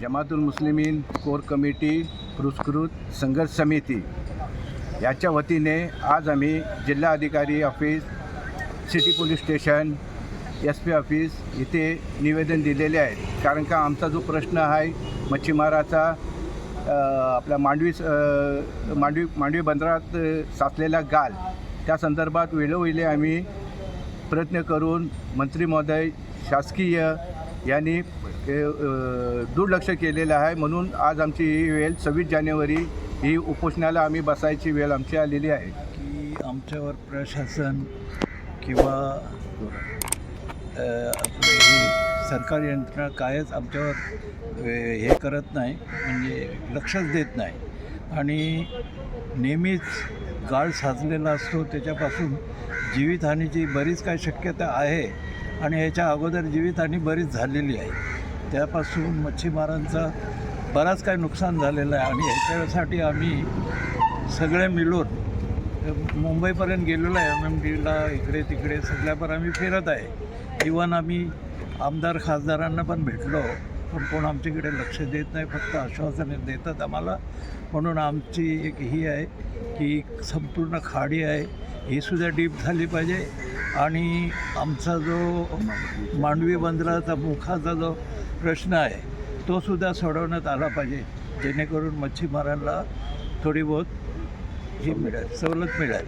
जमातुल मुस्लिमीन core committee पुरस्कृत संघर्ष समिती याच्या वतीने आज आम्ही जिल्हा अधिकारी office city police station S P office इथे निवेदन दिलेले आहे. कारण का आमचा जो प्रश्न आहे मच्छीमाराचा आपल्या मांडवी मांडवी मांडवी बंदरात साचलेला गाल त्या संदर्भात वेळोवेळी आम्ही प्रयत्न करून मंत्री महोदय शासकीय यांनी दुर्लक्ष केलेलं आहे. म्हणून आज आमची ही वेळ सव्वीस जानेवारी ही उपोषणाला आम्ही बसायची वेळ आमची आलेली आहे. की आमच्यावर प्रशासन किंवा आपलं ही सरकारी यंत्रणा कायच आमच्यावर हे करत नाही म्हणजे लक्षच देत नाही. आणि नेहमीच गाळ साचलेला असतो. त्याच्यापासून जीवितहानीची बरीच काही शक्यता आहे. आणि ह्याच्या अगोदर जीवितहानी बरीच झालेली आहे. त्यापासून मच्छीमारांचा बराच काही नुकसान झालेलं आहे आणि ह्याच्यासाठी आम्ही सगळे मिळून मुंबईपर्यंत गेलेलो आहे. एम एम डीला इकडे तिकडे सगळ्यावर आम्ही फिरत आहे. इवन आम्ही आमदार खासदारांना पण भेटलो पण कोण आमच्याकडे लक्ष देत नाही फक्त आश्वासने देतात आम्हाला. म्हणून आमची एक ही आहे की संपूर्ण खाडी आहे. ही सुद्धा डीप झाली पाहिजे. आणि आमचा जो मांडवी बंदराचा मुखाचा जो प्रश्न आहे तो सुद्धा सोडवण्यात आला पाहिजे जेणेकरून मच्छीमारांना थोडी बहुत हे मिळेल सवलत मिळेल.